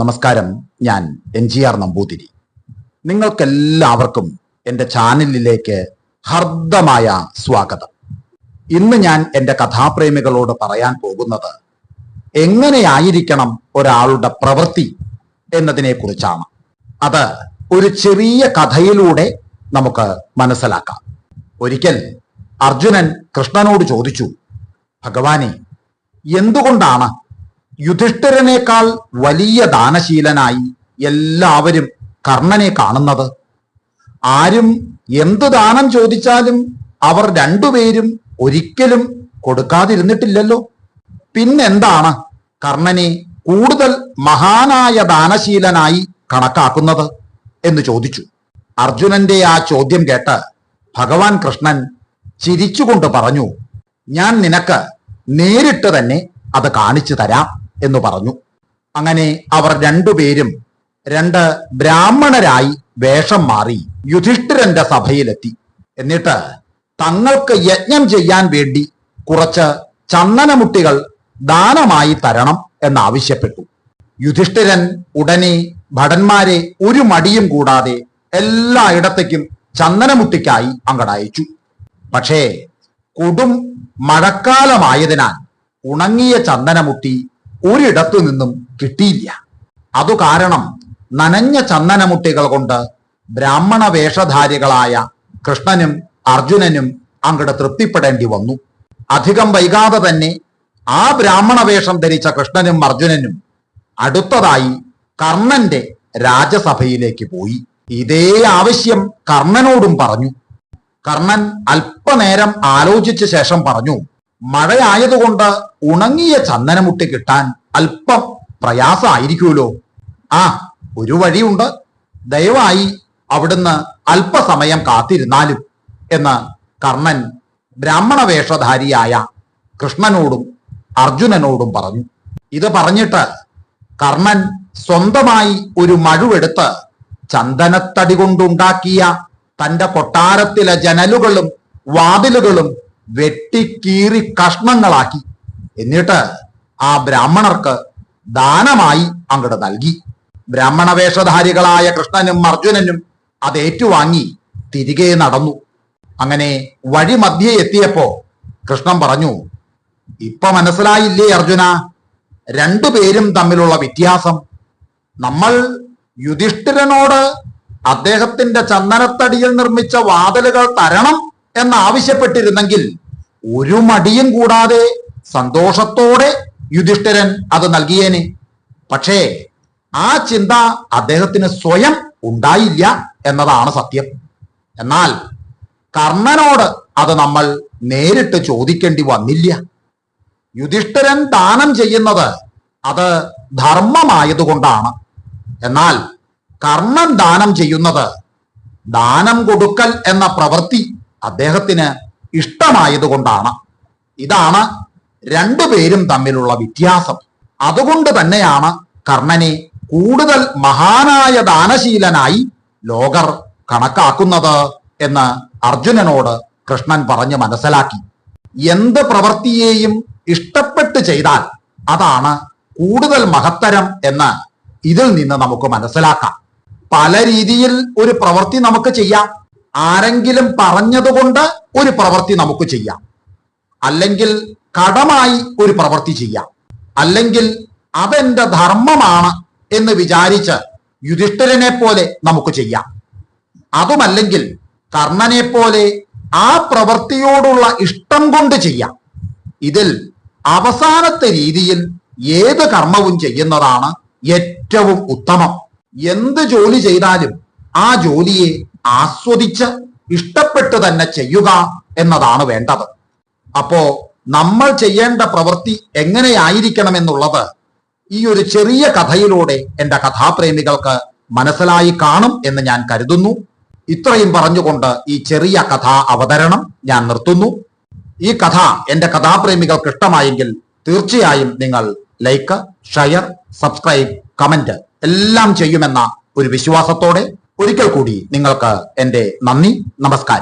നമസ്കാരം. ഞാൻ N G R Namboothiri. നിങ്ങൾക്കെല്ലാവർക്കും എന്റെ ചാനലിലേക്ക് ഹർദ്ദമായ സ്വാഗതം. ഇന്ന് ഞാൻ എന്റെ കഥാപ്രേമികളോട് പറയാൻ പോകുന്നത് എങ്ങനെയായിരിക്കണം ഒരാളുടെ പ്രവൃത്തി എന്നതിനെ കുറിച്ചാണ് അത് ഒരു ചെറിയ കഥയിലൂടെ നമുക്ക് മനസ്സിലാക്കാം. ഒരിക്കൽ അർജുനൻ കൃഷ്ണനോട് ചോദിച്ചു ഭഗവാനെ എന്തുകൊണ്ടാണ് യുധിഷ്ഠിരനേക്കാൾ വലിയ ദാനശീലനായി എല്ലാവരും കർണനെ കാണുന്നത്. ആരും എന്ത് ദാനം ചോദിച്ചാലും അവർ രണ്ടുപേരും ഒരിക്കലും കൊടുക്കാതിരുന്നിട്ടില്ലല്ലോ. പിന്നെന്താണ് കർണനെ കൂടുതൽ മഹാനായ ദാനശീലനായി കണക്കാക്കുന്നത് എന്ന് ചോദിച്ചു. അർജുനന്റെ ആ ചോദ്യം കേട്ട് ഭഗവാൻ കൃഷ്ണൻ ചിരിച്ചുകൊണ്ട് പറഞ്ഞു ഞാൻ നിനക്ക് നേരിട്ട് തന്നെ അത് കാണിച്ചു തരാം. എന്ന് പറഞ്ഞു. അങ്ങനെ അവർ രണ്ടുപേരും രണ്ട് ബ്രാഹ്മണരായി വേഷം മാറി യുധിഷ്ഠിരന്റെ സഭയിലെത്തി. എന്നിട്ട് തങ്ങൾക്ക് യജ്ഞം ചെയ്യാൻ വേണ്ടി കുറച്ച് ചന്ദനമുട്ടികൾ ദാനമായി തരണം എന്നാവശ്യപ്പെട്ടു. യുധിഷ്ഠിരൻ ഉടനെ ഭടന്മാരെ ഒരു മടിയും കൂടാതെ എല്ലായിടത്തേക്കും ചന്ദനമുട്ടിക്കായി അങ്ങടയച്ചു. പക്ഷേ കൊടും മഴക്കാലമായതിനാൽ ഉണങ്ങിയ ചന്ദനമുട്ടി ഒരിടത്തു നിന്നും കിട്ടിയില്ല. അതു കാരണം നനഞ്ഞ ചന്ദനമുട്ടികൾ കൊണ്ട് ബ്രാഹ്മണ വേഷധാരികളായ കൃഷ്ണനും അർജുനനും അങ്ങട് തൃപ്തിപ്പെടേണ്ടി വന്നു. അധികം വൈകാതെ തന്നെ ആ ബ്രാഹ്മണ വേഷം ധരിച്ച കൃഷ്ണനും അർജുനനും അടുത്തതായി കർണന്റെ രാജസഭയിലേക്ക് പോയി. ഇതേ ആവശ്യം കർണനോടും പറഞ്ഞു. കർണൻ അല്പനേരം ആലോചിച്ച ശേഷം പറഞ്ഞു മഴയായതുകൊണ്ട് ഉണങ്ങിയ ചന്ദനമുട്ടി കിട്ടാൻ അല്പം പ്രയാസമായിരിക്കുമല്ലോ ആ ഒരു വഴിയുണ്ട്. ദയവായി അവിടുന്ന് അല്പസമയം കാത്തിരുന്നാലും എന്ന് കർണൻ ബ്രാഹ്മണ വേഷധാരിയായ കൃഷ്ണനോടും അർജുനനോടും പറഞ്ഞു. ഇത് പറഞ്ഞിട്ട് കർണൻ സ്വന്തമായി ഒരു മഴുവെടുത്ത് ചന്ദനത്തടി കൊണ്ടുണ്ടാക്കിയ തന്റെ കൊട്ടാരത്തിലെ ജനലുകളും വാതിലുകളും വെട്ടിക്കീറി കഷ്ണങ്ങളാക്കി. എന്നിട്ട് ആ ബ്രാഹ്മണർക്ക് ദാനമായി അങ്ങോട്ട് നൽകി. ബ്രാഹ്മണ വേഷധാരികളായ കൃഷ്ണനും അർജുനനും അത് ഏറ്റുവാങ്ങി തിരികെ നടന്നു. അങ്ങനെ വഴി മധ്യേ എത്തിയപ്പോ കൃഷ്ണൻ പറഞ്ഞു ഇപ്പൊ മനസ്സിലായില്ലേ അർജുന രണ്ടുപേരും തമ്മിലുള്ള വ്യത്യാസം. നമ്മൾ യുധിഷ്ഠിരനോട് അദ്ദേഹത്തിന്റെ ചന്ദനത്തടിയിൽ നിർമ്മിച്ച വാതിലുകൾ തരണം എന്ന് ആവശ്യപ്പെട്ടിരുന്നെങ്കിൽ ഒരു മടിയും കൂടാതെ സന്തോഷത്തോടെ യുധിഷ്ഠിരൻ അത് നൽകിയേനെ. പക്ഷേ ആ ചിന്ത അദ്ദേഹത്തിന് സ്വയം ഉണ്ടായില്ല എന്നതാണ് സത്യം. എന്നാൽ കർണനോട് അത് നമ്മൾ നേരിട്ട് ചോദിക്കേണ്ടി വന്നില്ല. യുധിഷ്ഠിരൻ ദാനം ചെയ്യുന്നത് അത് ധർമ്മമായതുകൊണ്ടാണ്. എന്നാൽ കർണൻ ദാനം ചെയ്യുന്നത് ദാനം കൊടുക്കൽ എന്ന പ്രവൃത്തി അദ്ദേഹത്തിന് ഇഷ്ടമായതുകൊണ്ടാണ്. ഇതാണ് രണ്ടുപേരും തമ്മിലുള്ള വ്യത്യാസം. അതുകൊണ്ട് തന്നെയാണ് കർണനെ കൂടുതൽ മഹാനായ ദാനശീലനായി ലോകർ കണക്കാക്കുന്നത് എന്ന് അർജുനനോട് കൃഷ്ണൻ പറഞ്ഞ് മനസ്സിലാക്കി. എന്ത് പ്രവൃത്തിയെയും ഇഷ്ടപ്പെട്ട് ചെയ്താൽ അതാണ് കൂടുതൽ മഹത്തരം എന്ന് ഇതിൽ നിന്ന് നമുക്ക് മനസ്സിലാക്കാം. പല രീതിയിൽ ഒരു പ്രവൃത്തി നമുക്ക് ചെയ്യാം. ആരെങ്കിലും പറഞ്ഞതുകൊണ്ട് ഒരു പ്രവൃത്തി നമുക്ക് ചെയ്യാം. അല്ലെങ്കിൽ കടമായി ഒരു പ്രവൃത്തി ചെയ്യാം. അല്ലെങ്കിൽ അതെന്റെ ധർമ്മമാണ് എന്ന് വിചാരിച്ച് യുധിഷ്ഠിരനെ പോലെ നമുക്ക് ചെയ്യാം. അതുമല്ലെങ്കിൽ കർണനെ പോലെ ആ പ്രവൃത്തിയോടുള്ള ഇഷ്ടം കൊണ്ട് ചെയ്യാം. ഇതിൽ അവസാനത്തെ രീതിയിൽ ഏത് കർമ്മവും ചെയ്യുന്നതാണ് ഏറ്റവും ഉത്തമം. എന്ത് ജോലി ചെയ്താലും ആ ജോലിയെ ആസ്വദിച്ച് ഇഷ്ടപ്പെട്ട് തന്നെ ചെയ്യുക എന്നതാണ് വേണ്ടത്. അപ്പോ നമ്മൾ ചെയ്യേണ്ട പ്രവൃത്തി എങ്ങനെയായിരിക്കണം എന്നുള്ളത് ഈ ഒരു ചെറിയ കഥയിലൂടെ എന്റെ കഥാപ്രേമികൾക്ക് മനസ്സിലായി കാണും എന്ന് ഞാൻ കരുതുന്നു. ഇത്രയും പറഞ്ഞുകൊണ്ട് ഈ ചെറിയ കഥ അവതരണം ഞാൻ നിർത്തുന്നു. ഈ കഥ എന്റെ കഥാപ്രേമികൾക്ക് ഇഷ്ടമായെങ്കിൽ തീർച്ചയായും നിങ്ങൾ ലൈക്ക് ഷെയർ സബ്സ്ക്രൈബ് കമന്റ് എല്ലാം ചെയ്യുമെന്ന ഒരു വിശ്വാസത്തോടെ ഒരിക്കൽ കൂടി നിങ്ങൾക്ക് എന്റെ നന്ദി നമസ്കാരം.